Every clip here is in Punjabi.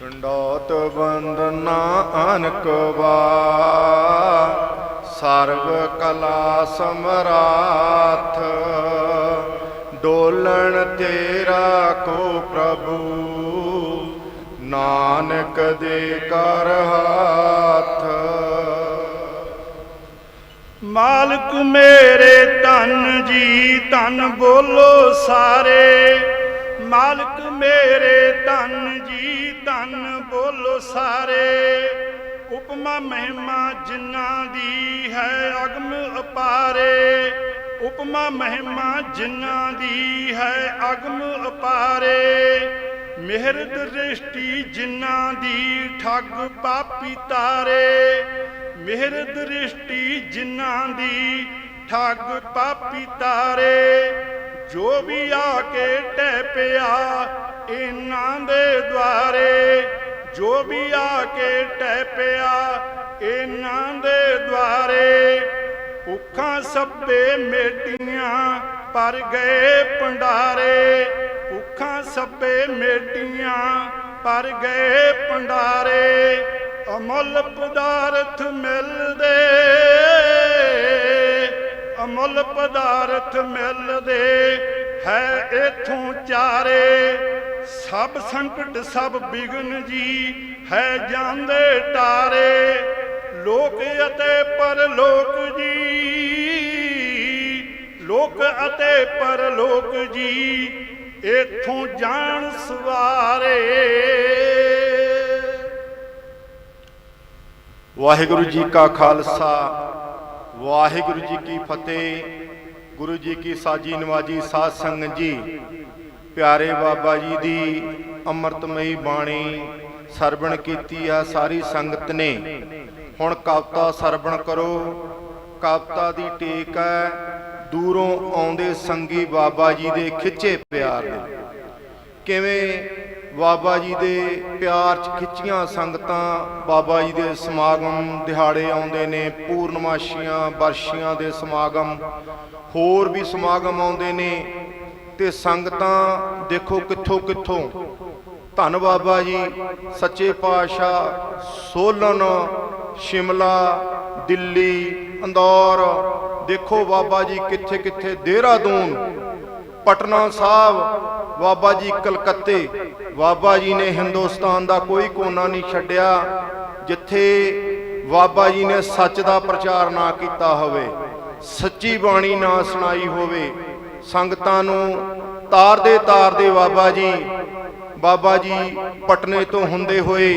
ਡੰਡੋਤ ਬੰਦਨਾ ਅਨਕ ਵਾ ਸਰਬ ਕਲਾ ਸਮਰਾਥ। ਡੋਲਣ ਤੇਰਾ ਕੋ ਪ੍ਰਭੂ, ਨਾਨਕ ਦੇ ਕਰ ਹਾਥ। ਮਾਲਕ ਮੇਰੇ ਧਨ ਜੀ, ਧਨ ਬੋਲੋ ਸਾਰੇ। ਮਾਲਕ ਮੇਰੇ ਧਨ ਜੀ, ਧਨ ਬੋਲੋ ਸਾਰੇ। ਉਪਮਾ ਮਹਿਮਾ ਜਿਨ੍ਹਾਂ ਦੀ ਹੈ ਅਗਮ ਅਪਾਰੇ। ਉਪਮਾ ਮਹਿਮਾ ਜਿਨ੍ਹਾਂ ਦੀ ਹੈ ਅਗਮ ਅਪਾਰੇ। ਮਿਹਰ ਦ੍ਰਿਸ਼ਟੀ ਜਿਨ੍ਹਾਂ ਦੀ ਠੱਗ ਪਾਪੀ ਤਾਰੇ। ਮਿਹਰ ਦ੍ਰਿਸ਼ਟੀ ਜਿਨ੍ਹਾਂ ਦੀ ਠੱਗ ਪਾਪੀ ਤਾਰੇ। ਜੋ ਵੀ ਆ ਕੇ ਟਹਿ ਪਿਆ, ਇਹਨਾਂ ਦੇ ਦੁਆਰੇ। ਜੋ ਵੀ ਆ ਕੇ ਟਹਿ ਪਿਆ, ਇਹਨਾਂ ਦੇ ਦੁਆਰੇ। ਭੁੱਖਾਂ ਸੱਬੇ ਮੇਟੀਆਂ ਪਰ ਗਏ ਭੰਡਾਰੇ। ਭੁੱਖਾਂ ਸੱਬੇ ਮੇਟੀਆਂ ਪਰ ਗਏ ਭੰਡਾਰੇ। ਅਮਲ ਪਦਾਰਥ ਮਿਲਦੇ। ਅਮੁੱਲ ਪਦਾਰਥ ਮਿਲਦੇ ਹੈ ਇਥੋਂ ਚਾਰੇ। ਸਭ ਸੰਕਟ, ਸਭ ਬਿਗਨ ਜੀ ਹੈ ਜਾਂਦੇ ਟਾਰੇ। ਲੋਕ ਅਤੇ ਪਰਲੋਕ ਜੀ, ਲੋਕ ਅਤੇ ਪਰਲੋਕ ਜੀ ਇਥੋਂ ਜਾਣ ਸਵਾਰੇ। ਵਾਹਿਗੁਰੂ ਜੀ ਕਾ ਖਾਲਸਾ। ਵਾਹਿਗੁਰੂ ਜੀ ਕੀ ਫਤਿਹ, ਗੁਰੂ ਜੀ ਕੀ ਸਾਜੀ ਨਵਾਜੀ ਸਾਧ ਸੰਗਤ ਜੀ। ਪਿਆਰੇ ਬਾਬਾ ਜੀ ਦੀ ਅੰਮ੍ਰਿਤਮਈ ਬਾਣੀ ਸਰਵਣ ਕੀਤੀ ਆ ਸਾਰੀ ਸੰਗਤ ਨੇ। ਹੁਣ ਕਵਤਾ ਸਰਵਣ ਕਰੋ। ਕਵਤਾ ਦੀ ਟੇਕ ਹੈ, ਦੂਰੋਂ ਆਉਂਦੇ ਸੰਗੀ ਬਾਬਾ ਜੀ ਦੇ ਖਿੱਚੇ ਪਿਆਰ ਦੇ ਕਿਵੇਂ ਬਾਬਾ ਜੀ ਦੇ ਪਿਆਰ ਚ ਖਿੱਚੀਆਂ ਸੰਗਤਾਂ, ਬਾਬਾ ਜੀ ਦੇ ਸਮਾਗਮ ਦਿਹਾੜੇ ਆਉਂਦੇ ਨੇ, ਪੂਰਨਮਾਸ਼ੀਆਂ ਵਰਸ਼ੀਆਂ ਦੇ ਸਮਾਗਮ, ਹੋਰ ਵੀ ਸਮਾਗਮ ਆਉਂਦੇ ਨੇ। ਤੇ ਸੰਗਤਾਂ ਦੇਖੋ ਕਿੱਥੋਂ ਕਿੱਥੋਂ। ਧੰਨ ਬਾਬਾ ਜੀ, ਸੱਚੇ ਪਾਤਸ਼ਾਹ, ਸੋਲਨ, ਸ਼ਿਮਲਾ, ਦਿੱਲੀ, ਅੰਦੌਰ। ਦੇਖੋ ਬਾਬਾ ਜੀ ਕਿੱਥੇ ਕਿੱਥੇ ਦੇਹਰਾਦੂਨ। ਪਟਨਾ ਸਾਹਿਬ, ਬਾਬਾ ਜੀ ਕਲਕੱਤੇ। ਬਾਬਾ ਜੀ ਨੇ ਹਿੰਦੁਸਤਾਨ ਦਾ ਕੋਈ ਕੋਨਾ ਨਹੀਂ ਛੱਡਿਆ, ਜਿੱਥੇ ਬਾਬਾ ਜੀ ਨੇ ਸੱਚ ਦਾ ਪ੍ਰਚਾਰ ਨਾ ਕੀਤਾ ਹੋਵੇ, ਸੱਚੀ ਬਾਣੀ ਨਾ ਸੁਣਾਈ ਹੋਵੇ, ਸੰਗਤਾਂ ਨੂੰ ਤਾਰਦੇ ਤਾਰਦੇ ਬਾਬਾ ਜੀ ਬਾਬਾ ਜੀ ਪਟਨੇ ਤੋਂ ਹੁੰਦੇ ਹੋਏ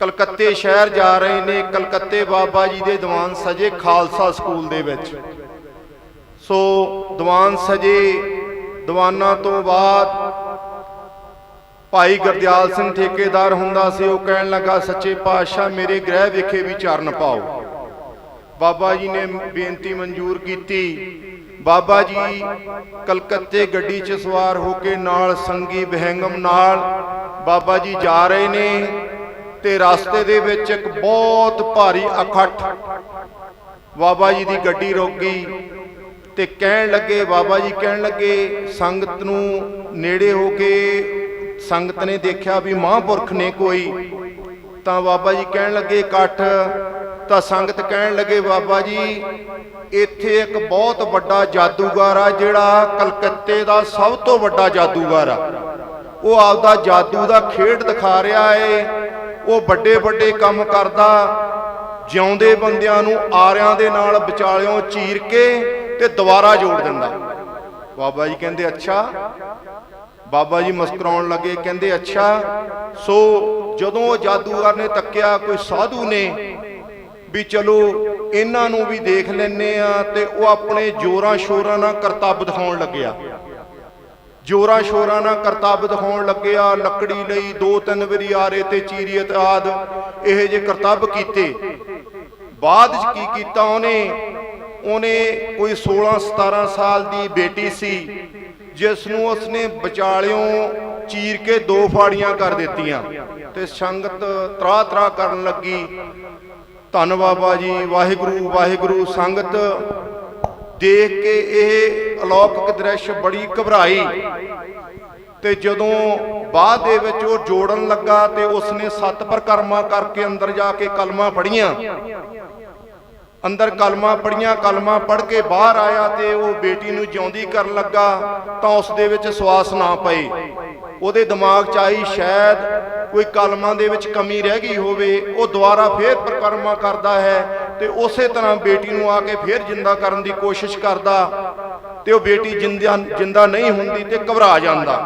ਕਲਕੱਤੇ ਸ਼ਹਿਰ ਜਾ ਰਹੇ ਨੇ, ਕਲਕੱਤੇ ਬਾਬਾ ਜੀ ਦੇ ਦੀਵਾਨ ਸਜੇ ਖਾਲਸਾ ਸਕੂਲ ਦੇ ਵਿੱਚ। ਸੋ ਦੀਵਾਨ ਸਜੇ ਦੀਵਾਨਾਂ ਤੋਂ ਬਾਅਦ ਭਾਈ ਗੁਰਦਿਆਲ ਸਿੰਘ ਠੇਕੇਦਾਰ ਹੁੰਦਾ ਸੀ, ਉਹ ਕਹਿਣ ਲੱਗਾ, ਸੱਚੇ ਪਾਤਸ਼ਾਹ, ਮੇਰੇ ਗ੍ਰਹਿ ਵਿਖੇ ਵੀ ਚਰਨ ਪਾਓ। ਬਾਬਾ ਜੀ ਨੇ ਬੇਨਤੀ ਮਨਜ਼ੂਰ ਕੀਤੀ। ਬਾਬਾ ਜੀ ਕਲਕੱਤੇ ਗੱਡੀ 'ਚ ਸਵਾਰ ਹੋ ਕੇ ਨਾਲ ਸੰਗੀ ਬਹਿੰਗਮ ਨਾਲ ਬਾਬਾ ਜੀ ਜਾ ਰਹੇ ਨੇ ਤੇ ਰਸਤੇ ਦੇ ਵਿੱਚ ਇੱਕ ਬਹੁਤ ਭਾਰੀ ਅਖੱਠ ਬਾਬਾ ਜੀ ਦੀ ਗੱਡੀ ਰੁਕ ਤੇ ਕਹਿਣ ਲੱਗੇ, ਬਾਬਾ ਜੀ ਕਹਿਣ ਲੱਗੇ, ਸੰਗਤ ਨੂੰ ਨੇੜੇ ਹੋ ਕੇ ਸੰਗਤ ਨੇ ਦੇਖਿਆ ਵੀ ਮਹਾਂਪੁਰਖ ਨੇ ਕੋਈ। ਤਾਂ ਬਾਬਾ ਜੀ ਕਹਿਣ ਲੱਗੇ, ਇਕੱਠ। ਤਾਂ ਸੰਗਤ ਕਹਿਣ ਲੱਗੇ, ਬਾਬਾ ਜੀ, ਇੱਥੇ ਇੱਕ ਬਹੁਤ ਵੱਡਾ ਜਾਦੂਗਰ ਆ, ਜਿਹੜਾ ਕਲਕੱਤੇ ਦਾ ਸਭ ਤੋਂ ਵੱਡਾ ਜਾਦੂਗਰ ਆ। ਉਹ ਆਪਦਾ ਜਾਦੂ ਦਾ ਖੇਡ ਦਿਖਾ ਰਿਹਾ ਏ। ਉਹ ਵੱਡੇ ਵੱਡੇ ਕੰਮ ਕਰਦਾ। ਜਿਉਂਦੇ ਬੰਦਿਆਂ ਨੂੰ ਆਰਿਆਂ ਦੇ ਨਾਲ ਵਿਚਾਲਿਓਂ ਚੀਰ ਕੇ ਤੇ ਦੁਬਾਰਾ ਜੋੜ ਦਿੰਦਾ। ਬਾਬਾ ਜੀ ਕਹਿੰਦੇ, ਅੱਛਾ। ਬਾਬਾ ਜੀ ਮੁਸਕਰਾਉਣ ਲੱਗੇ, ਕਹਿੰਦੇ, ਅੱਛਾ। ਸੋ ਜਦੋਂ ਜਾਦੂਗਰ ਨੇ ਤੱਕਿਆ, ਕੋਈ ਸਾਧੂ ਨੇ ਵੀ ਚਲੋ ਇਹਨਾਂ ਨੂੰ ਵੀ ਦੇਖ ਲੈਨੇ ਆ ਤੇ ਉਹ ਆਪਣੇ ਜੋਰਾਂ ਸ਼ੋਰਾਂ ਨਾਲ ਕਰਤੱਵ ਦਿਖਾਉਣ ਲੱਗਿਆ। ਜੋਰਾਂ ਸ਼ੋਰਾਂ ਨਾਲ ਕਰਤੱਵ ਦਿਖਾਉਣ ਲੱਗਿਆ, ਲੱਕੜੀ ਲਈ ਦੋ ਤਿੰਨ ਵਾਰੀ ਆਰੇ ਤੇ ਚੀਰੀਅਤ ਆਦ ਇਹ ਜੇ ਕਰਤੱਵ ਕੀਤੇ। ਬਾਅਦ ਚ ਕੀ ਕੀਤਾ ਉਹਨੇ? ਉਹਨੇ ਕੋਈ 16 17 ਸਾਲ ਦੀ ਬੇਟੀ ਸੀ, ਜਿਸ ਨੂੰ ਉਸਨੇ ਵਿਚਾਲਿਓਂ ਚੀਰ ਕੇ ਦੋ ਫਾੜੀਆਂ ਕਰ ਦਿੱਤੀਆਂ ਤੇ ਸੰਗਤ ਤਰਾ ਤਰਾ ਕਰਨ ਲੱਗੀ। ਧੰਨ ਬਾਬਾ ਜੀ, ਵਾਹਿਗੁਰੂ ਵਾਹਿਗੁਰੂ, ਸੰਗਤ। ਦੇਖ ਕੇ ਇਹ ਅਲੌਕਿਕ ਦ੍ਰਿਸ਼ ਬੜੀ ਘਬਰਾਈ ਤੇ ਜਦੋਂ ਬਾਅਦ ਦੇ ਵਿੱਚ ਉਹ ਜੋੜਨ ਲੱਗਾ ਤੇ ਉਸਨੇ ਸੱਤ ਪ੍ਰਕਰਮਾ ਕਰਕੇ ਅੰਦਰ ਜਾ ਕੇ ਕਲਮਾਂ ਪੜੀਆਂ ਅੰਦਰ ਕਲਮਾਂ ਪੜੀਆਂ ਕਲਮਾਂ ਪੜ ਕੇ ਬਾਹਰ ਆਇਆ ਤੇ ਉਹ ਬੇਟੀ ਨੂੰ ਜਿਉਂਦੀ ਕਰਨ ਲੱਗਾ ਤਾਂ ਉਸ ਦੇ ਵਿੱਚ ਸਵਾਸ ਨਾ ਪਏ ਉਹਦੇ ਦਿਮਾਗ 'ਚ ਆਈ ਸ਼ਾਇਦ ਕੋਈ ਕਲਮਾਂ ਦੇ ਵਿੱਚ ਕਮੀ ਰਹਿ ਗਈ ਹੋਵੇ, ਉਹ ਦੁਬਾਰਾ ਫੇਰ ਪ੍ਰਕਰਮਾ ਕਰਦਾ ਹੈ ਤੇ ਉਸੇ ਤਰ੍ਹਾਂ ਬੇਟੀ ਨੂੰ ਆ ਕੇ ਫੇਰ ਜਿੰਦਾ ਕਰਨ ਦੀ ਕੋਸ਼ਿਸ਼ ਕਰਦਾ ਤੇ ਉਹ ਬੇਟੀ ਜਿੰਦਾ ਜਿੰਦਾ ਨਹੀਂ ਹੁੰਦੀ ਤੇ ਘਬਰਾ ਜਾਂਦਾ।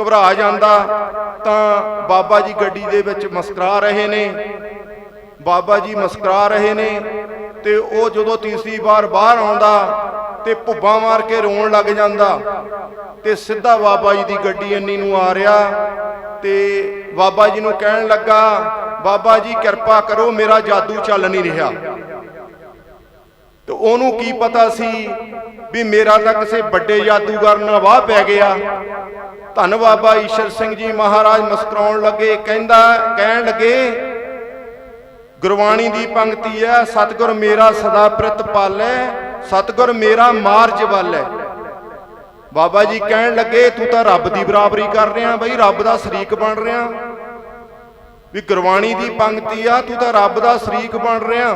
ਘਬਰਾ ਜਾਂਦਾ ਤਾਂ ਬਾਬਾ ਜੀ ਗੱਡੀ ਦੇ ਵਿੱਚ ਮਸਕਰਾ ਰਹੇ ਨੇ। ਬਾਬਾ ਜੀ ਮੁਸਕਰਾ ਰਹੇ ਨੇ ਤੇ ਉਹ ਜਦੋਂ ਤੀਸਰੀ ਵਾਰ ਬਾਹਰ ਆਉਂਦਾ ਤੇ ਭੁੱਬਾਂ ਮਾਰ ਕੇ ਰੋਣ ਲੱਗ ਜਾਂਦਾ ਤੇ ਸਿੱਧਾ ਬਾਬਾ ਜੀ ਦੀ ਗੱਡੀ ਇੰਨੀ ਨੂੰ ਆ ਰਿਹਾ ਤੇ ਬਾਬਾ ਜੀ ਨੂੰ ਕਹਿਣ ਲੱਗਾ, ਬਾਬਾ ਜੀ, ਕਿਰਪਾ ਕਰੋ, ਮੇਰਾ ਜਾਦੂ ਚੱਲ ਨਹੀਂ ਰਿਹਾ। ਤੇ ਉਹਨੂੰ ਕੀ ਪਤਾ ਸੀ ਵੀ ਮੇਰਾ ਤਾਂ ਕਿਸੇ ਵੱਡੇ ਜਾਦੂਗਰ ਨਾਲ ਵਾਹ ਪੈ ਗਿਆ। ਧੰਨ ਬਾਬਾ ਈਸ਼ਰ ਸਿੰਘ ਜੀ ਮਹਾਰਾਜ ਮੁਸਕਰਾਉਣ ਲੱਗੇ, ਕਹਿੰਦਾ, ਕਹਿਣ ਲੱਗੇ ਗੁਰਬਾਣੀ ਦੀ ਪੰਕਤੀ ਹੈ, ਸਤਿਗੁਰ ਮੇਰਾ ਸਦਾ ਪ੍ਰਿਤ ਪਾਲੈ, ਸਤਿਗੁਰ ਮੇਰਾ ਮਾਰਜ ਵਾਲੈ। ਬਾਬਾ ਜੀ ਕਹਿਣ ਲੱਗੇ, ਤੂੰ ਤਾਂ ਰੱਬ ਦੀ ਬਰਾਬਰੀ ਕਰ ਰਿਹਾ, ਬਈ ਰੱਬ ਦਾ ਸ਼ਰੀਕ ਬਣ ਰਿਹਾ। ਵੀ ਗੁਰਬਾਣੀ ਦੀ ਪੰਕਤੀ ਆ, ਤੂੰ ਤਾਂ ਰੱਬ ਦਾ ਸ਼ਰੀਕ ਬਣ ਰਿਹਾ।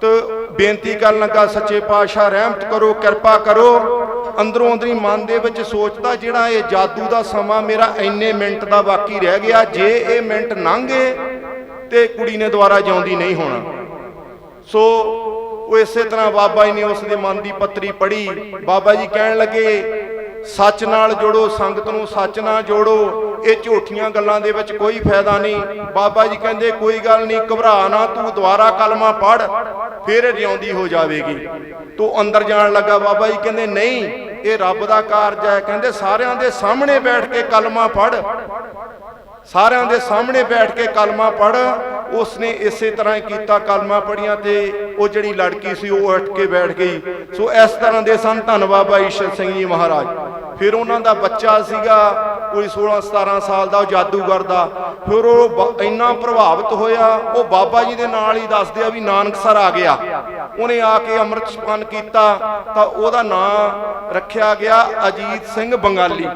ਤੇ ਬੇਨਤੀ ਕਰਨ ਲੱਗਾ, ਸੱਚੇ ਪਾਤਸ਼ਾਹ, ਰਹਿਮਤ ਕਰੋ, ਕਿਰਪਾ ਕਰੋ। ਅੰਦਰੋਂ ਅੰਦਰੀ ਮਨ ਦੇ ਵਿੱਚ ਸੋਚਦਾ, ਜਿਹੜਾ ਇਹ ਜਾਦੂ ਦਾ ਸਮਾਂ ਮੇਰਾ ਇੰਨੇ ਮਿੰਟ ਦਾ ਬਾਕੀ ਰਹਿ ਗਿਆ, ਜੇ ਇਹ ਮਿੰਟ ਲੰਘੇ ਤੇ ਕੁੜੀ ਨੇ ਦੁਬਾਰਾ ਜਿਉਂਦੀ ਨਹੀਂ ਹੋਣਾ। ਸੋ ਉਹ ਇਸੇ ਤਰ੍ਹਾਂ ਬਾਬਾ ਜੀ ਨੇ ਉਸ ਦੇ ਮਨ ਦੀ ਪੱਤਰੀ ਪੜ੍ਹੀ। ਬਾਬਾ ਜੀ ਕਹਿਣ ਲੱਗੇ, ਸੱਚ ਨਾਲ ਜੋੜੋ, ਸੰਗਤ ਨੂੰ ਸੱਚ ਨਾਲ ਜੋੜੋ। ਇਹ ਝੂਠੀਆਂ ਗੱਲਾਂ ਦੇ ਵਿੱਚ ਕੋਈ ਫਾਇਦਾ ਨਹੀਂ। ਬਾਬਾ ਜੀ ਕਹਿੰਦੇ, ਕੋਈ ਗੱਲ ਨਹੀਂ, ਘਬਰਾ ਨਾ, ਤੂੰ ਦੁਬਾਰਾ ਕਲਮਾ ਪੜ੍ਹ, ਫਿਰ ਜਿਉਂਦੀ ਹੋ ਜਾਵੇਗੀ। ਤੂੰ ਅੰਦਰ ਜਾਣ ਲੱਗਾ, ਬਾਬਾ ਜੀ ਕਹਿੰਦੇ, ਨਹੀਂ, ਇਹ ਰੱਬ ਦਾ ਕਾਰਜ ਹੈ। ਕਹਿੰਦੇ, ਸਾਰਿਆਂ ਦੇ ਸਾਹਮਣੇ ਬੈਠ ਕੇ ਕਲਮਾ ਪੜ੍ਹ। ਸਾਰਿਆਂ ਦੇ ਸਾਹਮਣੇ ਬੈਠ ਕੇ ਕਲਮਾ ਪੜ ਉਸਨੇ ਇਸੇ ਤਰ੍ਹਾਂ ਹੀ ਕੀਤਾ, ਕਲਮਾ ਪੜੀਆਂ ਤੇ ਉਹ ਜਿਹੜੀ ਲੜਕੀ ਸੀ ਉਹ ਉੱਠ ਕੇ ਬੈਠ ਗਈ। ਸੋ ਇਸ ਤਰ੍ਹਾਂ ਦੇ ਸੰਤ ਧੰਨ ਬਾਬਾ ਈਸ਼ਰ ਸਿੰਘ ਜੀ ਮਹਾਰਾਜ। ਫਿਰ ਉਹਨਾਂ ਦਾ ਬੱਚਾ ਸੀਗਾ, ਕੋਈ 16 17 ਸਾਲ ਦਾ, ਉਹ ਜਾਦੂਗਰ ਦਾ। ਫਿਰ ਉਹ ਬ- ਇੰਨਾ ਪ੍ਰਭਾਵਿਤ ਹੋਇਆ, ਉਹ ਬਾਬਾ ਜੀ ਦੇ ਨਾਲ ਹੀ ਦੱਸਦੇ ਆ ਵੀ ਨਾਨਕਸਰ ਆ ਗਿਆ। ਉਹਨੇ ਆ ਕੇ ਅੰਮ੍ਰਿਤ ਛਪਨ ਕੀਤਾ, ਤਾਂ ਉਹਦਾ ਨਾਂ ਰੱਖਿਆ ਗਿਆ ਅਜੀਤ ਸਿੰਘ ਬੰਗਾਲੀ।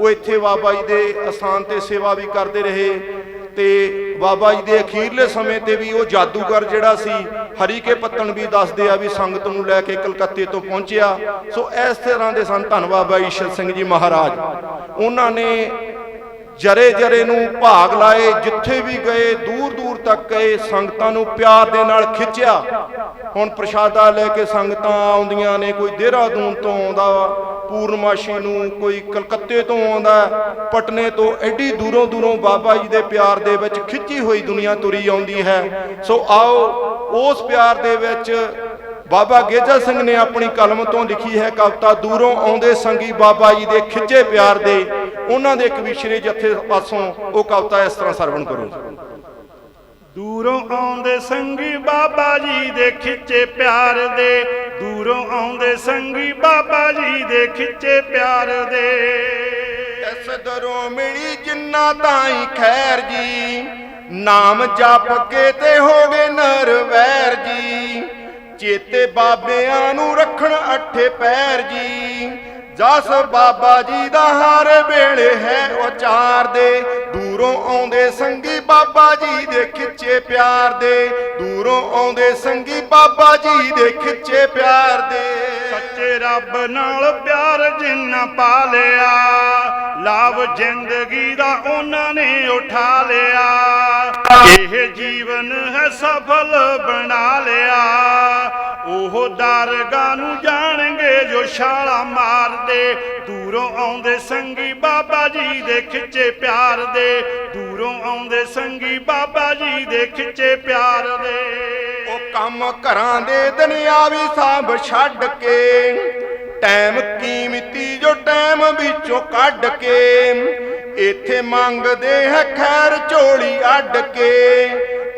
ਉਹ ਇੱਥੇ ਬਾਬਾ ਜੀ ਦੇ ਅਸਥਾਨ ਤੇ ਸੇਵਾ ਵੀ ਕਰਦੇ ਰਹੇ ਤੇ ਬਾਬਾ ਜੀ ਦੇ ਅਖੀਰਲੇ ਸਮੇਂ ਤੇ ਵੀ ਉਹ ਜਾਦੂਗਰ ਜਿਹੜਾ ਸੀ ਹਰੀਕੇ ਪੱਤਣ ਵੀ ਦੱਸਦੇ ਆ ਵੀ ਸੰਗਤ ਨੂੰ ਲੈ ਕੇ ਕਲਕੱਤੇ ਤੋਂ ਪਹੁੰਚਿਆ। ਸੋ ਇਸ ਤਰ੍ਹਾਂ ਦੇ ਸੰਤ ਧੰਨ ਬਾਬਾ ਈਸ਼ਰ ਸਿੰਘ ਜੀ ਮਹਾਰਾਜ। ਉਹਨਾਂ ਨੇ ਜਰੇ ਜਰੇ ਨੂੰ ਭਾਗ ਲਾਏ, ਜਿੱਥੇ ਵੀ ਗਏ ਦੂਰ ਦੂਰ ਤੱਕ ਗਏ, ਸੰਗਤਾਂ ਨੂੰ ਪਿਆਰ ਦੇ ਨਾਲ ਖਿੱਚਿਆ। ਹੁਣ ਪ੍ਰਸ਼ਾਦਾ ਲੈ ਕੇ ਸੰਗਤਾਂ ਆਉਂਦੀਆਂ ਨੇ, ਕੋਈ ਦੇਹਰਾਦੂਨ ਤੋਂ ਆਉਂਦਾ, ਪੂਰਨਮਾਸ਼ੀ ਨੂੰ ਕੋਈ ਕਲਕੱਤੇ ਤੋਂ ਆਉਂਦਾ, ਪਟਨੇ ਤੋਂ ਐਡੀ ਦੂਰੋਂ ਦੂਰੋਂ ਬਾਬਾ ਜੀ ਦੇ ਪਿਆਰ ਦੇ ਵਿੱਚ ਖਿੱਚੀ ਹੋਈ ਦੁਨੀਆ ਤੁਰੀ ਆਉਂਦੀ ਹੈ। ਸੋ ਆਓ ਉਸ ਪਿਆਰ ਦੇ ਵਿੱਚ ਬਾਬਾ ਗੇਜਾ ਸਿੰਘ ਨੇ ਆਪਣੀ ਕਲਮ ਤੋਂ ਲਿਖੀ ਹੈ ਕਵਿਤਾ ਦੂਰੋਂ ਆਉਂਦੇ ਸੰਗੀ ਬਾਬਾ ਜੀ ਦੇ ਖਿੱਚੇ ਪਿਆਰ ਦੇ। ਉਹਨਾਂ ਦੇ ਇੱਕ ਵਿਸ਼ਰੇ ਜਥੇ ਪਾਸੋਂ ਉਹ ਕਵਿਤਾ ਇਸ ਤਰ੍ਹਾਂ ਸਰਵਣ ਕਰੋ। ਦੂਰੋਂ ਆਉਂਦੇ ਸੰਗੀ ਬਾਬਾ ਜੀ ਦੇ ਖਿੱਚੇ ਪਿਆਰ ਦੇ। ਦੂਰੋਂ ਆਉਂਦੇ ਸੰਗੀ ਬਾਬਾ ਜੀ ਦੇ ਖਿੱਚੇ ਪਿਆਰ ਦੇ। ਇਸ ਦਰੋਂ ਮਿਲੀ ਜਿੰਨਾ ਤਾਈ ਖੈਰ ਜੀ। ਨਾਮ ਜਪ ਕੇ ਤੇ ਹੋ ਗਏ ਨਰ ਜੀ। ਚੇਤੇ ਬਾਬਿਆਂ ਨੂੰ ਰੱਖਣ ਅੱਠੇ ਪੈਰ ਜੀ। ਜਸ ਬਾਬਾ ਜੀ ਦਾ ਹਰ ਵੇਲੇ ਹੈ ਉਚਾਰ ਦੇ। ਦੂਰੋਂ ਆਉਂਦੇ ਸੰਗੀ ਬਾਬਾ ਜੀ ਦੇ ਖਿੱਚੇ ਪਿਆਰ ਦੇ। ਦੂਰੋਂ ਆਉਂਦੇ ਸੰਗੀ ਬਾਬਾ ਜੀ ਦੇ ਖਿੱਚੇ ਪਿਆਰ ਦੇ। ਸੱਚੇ ਰੱਬ ਨਾਲ ਪਿਆਰ ਜਿੰਨਾ ਪਾ ਲਿਆ ਲਾਭ ਜ਼ਿੰਦਗੀ ਦਾ ਉਹਨਾਂ ਨੇ ਉਠਾ ਲਿਆ। ਇਹ ਜੀਵਨ ਹੈ ਸਫਲ ਬਣਾ ਲਿਆ। ਉਹ ਦਰਗਾਹ ਨੂੰ ਜਾਣਗੇ ਜੋ ਛਾਲਾ ਮਾਰਦੇ। ਦੂਰੋਂ ਆਉਂਦੇ ਸੰਗੀ ਬਾਬਾ ਜੀ ਦੇ ਖਿੱਚੇ ਪਿਆਰ ਦੇ। ਦੂਰੋਂ ਆਉਂਦੇ ਸੰਗੀ ਬਾਬਾ ਜੀ ਦੇ ਖਿੱਚੇ ਪਿਆਰ ਦੇ। ਉਹ ਕੰਮ ਘਰਾਂ ਦੇ ਦੁਨਿਆਵੀ ਸਾਂਭ ਛੱਡ ਕੇ। ਟਾਈਮ ਕੀਮਤੀ ਜੋ ਟਾਈਮ ਵਿੱਚੋਂ ਕੱਢ ਕੇ। ਇੱਥੇ ਮੰਗਦੇ ਹੈ ਖੈਰ ਝੋਲੀ ਅੱਡ ਕੇ।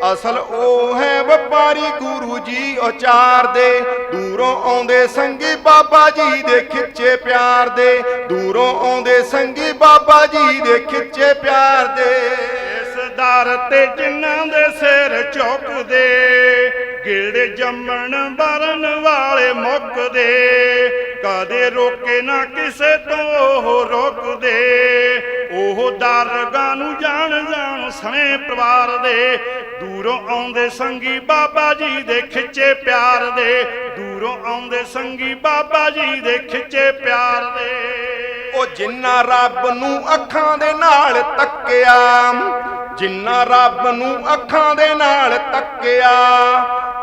ਅਸਲ ਉਹ ਹੈ ਵਪਾਰੀ ਗੁਰੂ ਜੀ ਉਚਾਰ ਦੇ। ਦੂਰੋਂ ਆਉਂਦੇ ਸੰਗੀ ਬਾਬਾ ਜੀ ਦੇ ਖਿੱਚੇ ਪਿਆਰ ਦੇ। ਦੂਰੋਂ ਆਉਂਦੇ ਸੰਗੀ ਬਾਬਾ ਜੀ ਦੇ ਖਿੱਚੇ ਪਿਆਰ ਦੇ। ਇਸ ਦਰ ਤੇ ਜਿਨ੍ਹਾਂ ਦੇ ਸਿਰ ਝੁਕਦੇ ਗਿਲੜੇ ਜੰਮਣ ਬਰਨ ਵਾਲੇ ਮੁੱਕਦੇ। ਕਦੇ ਰੋਕੇ ਨਾ ਕਿਸੇ ਤੋਂ ਉਹ ਰੋਕਦੇ। ਉਹ ਦਰਗਾਹ ਨੂੰ ਜਾਣ ਜਾਣ ਸਣੇ ਪਰਿਵਾਰ ਦੇ, ਦੂਰੋਂ ਆਉਂਦੇ ਸੰਗੀ ਬਾਬਾ ਜੀ ਦੇ ਖਿੱਚੇ ਪਿਆਰ ਦੇ। ਦੂਰੋਂ ਆਉਂਦੇ ਸੰਗੀ ਬਾਬਾ ਜੀ ਦੇ ਖਿੱਚੇ ਪਿਆਰ ਦੇ। ਉਹ ਜਿੰਨਾ ਰੱਬ ਨੂੰ ਅੱਖਾਂ ਦੇ ਨਾਲ ਤੱਕਿਆ। ਜਿੰਨਾ ਰੱਬ ਨੂੰ ਅੱਖਾਂ ਦੇ ਨਾਲ ਤੱਕਿਆ,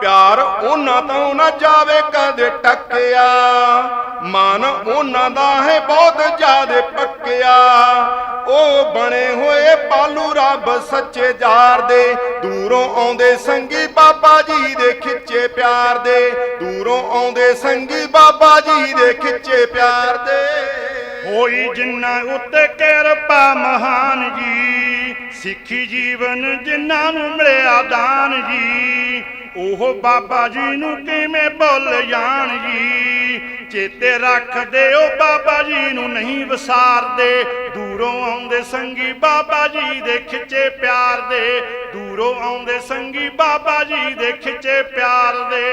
ਪਿਆਰ ਉਹਨਾਂ ਤੋਂ ਨਾ ਜਾਵੇ ਕਦੇ ਟੱਕਿਆ। ਮਨ ਉਹਨਾਂ ਦਾ ਹੈ ਬਹੁਤ ਜ਼ਿਆਦੇ ਪੱਕਿਆ। ਉਹ ਬਣੇ ਹੋਏ ਪਾਲੂ ਰੱਬ ਸੱਚੇ ਜਾਰ ਦੇ। ਦੂਰੋਂ ਆਉਂਦੇ ਸੰਗੀ ਬਾਬਾ ਜੀ ਦੇ ਖਿੱਚੇ ਪਿਆਰ ਦੇ। ਦੂਰੋਂ ਆਉਂਦੇ ਸੰਗੀ ਬਾਬਾ ਜੀ ਦੇ ਖਿੱਚੇ ਪਿਆਰ ਦੇ। ਹੋਈ ਜਿਨ੍ਹਾਂ ਉੱਤੇ ਕਿਰਪਾ ਮਹਾਨ ਜੀ। ਸਿੱਖੀ ਜੀਵਨ ਜਿਨ੍ਹਾਂ ਨੂੰ ਮਿਲਿਆ ਦਾਨ ਜੀ। ਉਹ ਬਾਬਾ ਜੀ ਨੂੰ ਕਿਵੇਂ ਭੁੱਲ ਜਾਣ ਜੀ। ਚੇਤੇ ਰੱਖਦੇ ਉਹ ਬਾਬਾ ਜੀ ਨੂੰ ਨਹੀਂ ਵਿਸਾਰਦੇ। ਦੂਰੋਂ ਆਉਂਦੇ ਸੰਗੀ ਬਾਬਾ ਜੀ ਦੇ ਖਿੱਚੇ ਪਿਆਰ ਦੇ। ਦੂਰੋਂ ਆਉਂਦੇ ਸੰਗੀ ਬਾਬਾ ਜੀ ਦੇ ਖਿੱਚੇ ਪਿਆਰ ਦੇ।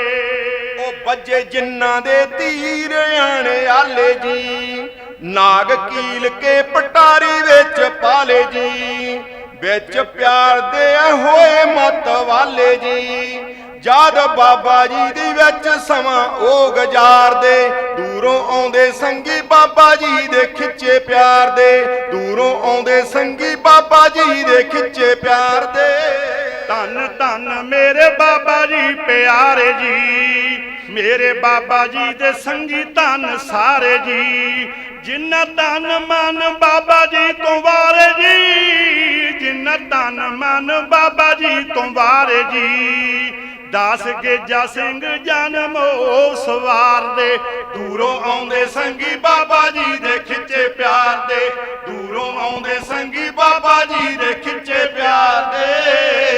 ਉਹ ਵੱਜੇ ਜਿਨ੍ਹਾਂ ਦੇ ਤੀਰ ਆਣੇ ਆਲੇ ਜੀ। ਨਾਗ ਕੀਲ ਕੇ ਪਟਾਰੀ ਵਿੱਚ ਪਾਲੇ ਜੀ, ਵਿੱਚ ਪਿਆਰ ਦੇ ਹੋਏ ਮਤ ਵਾਲੇ ਜੀ। ਜਦ ਬਾਬਾ ਜੀ ਦੀ ਵਿੱਚ ਸਮਾਂ ਉਹ ਗੁਜ਼ਾਰਦੇ ਦੂਰੋਂ ਆਉਂਦੇ ਸੰਗੀ ਬਾਬਾ ਜੀ ਦੇ ਖਿੱਚੇ ਪਿਆਰ ਦੇ। ਦੂਰੋਂ ਆਉਂਦੇ ਸੰਗੀ ਬਾਬਾ ਜੀ ਦੇ ਖਿੱਚੇ ਪਿਆਰ ਦੇ। ਧੰਨ ਧੰਨ ਮੇਰੇ ਬਾਬਾ ਜੀ ਪਿਆਰੇ ਜੀ। ਮੇਰੇ ਬਾਬਾ ਜੀ ਦੇ ਸੰਗੀ ਧੰਨ ਸਾਰੇ ਜੀ। ਜਿਨ੍ਹਾਂ ਤਨ ਮਨ ਬਾਬਾ ਜੀ ਤੋਂ ਵਾਰੇ ਜੀ ਜਿਨ੍ਹਾਂ ਤਨ ਮਨ ਬਾਬਾ ਜੀ ਤੋਂ ਵਾਰੇ ਜੀ। ਦਾਸ ਗੇਜਾ ਸਿੰਘ ਜਨਮੋ ਸਵਾਰ ਦੇ, ਦੂਰੋਂ ਆਉਂਦੇ ਸੰਗੀ ਬਾਬਾ ਜੀ ਦੇ ਖਿੱਚੇ ਪਿਆਰ ਦੇ। ਦੂਰੋਂ ਆਉਂਦੇ ਸੰਗੀ ਬਾਬਾ ਜੀ ਦੇ ਖਿੱਚੇ ਪਿਆਰ ਦੇ।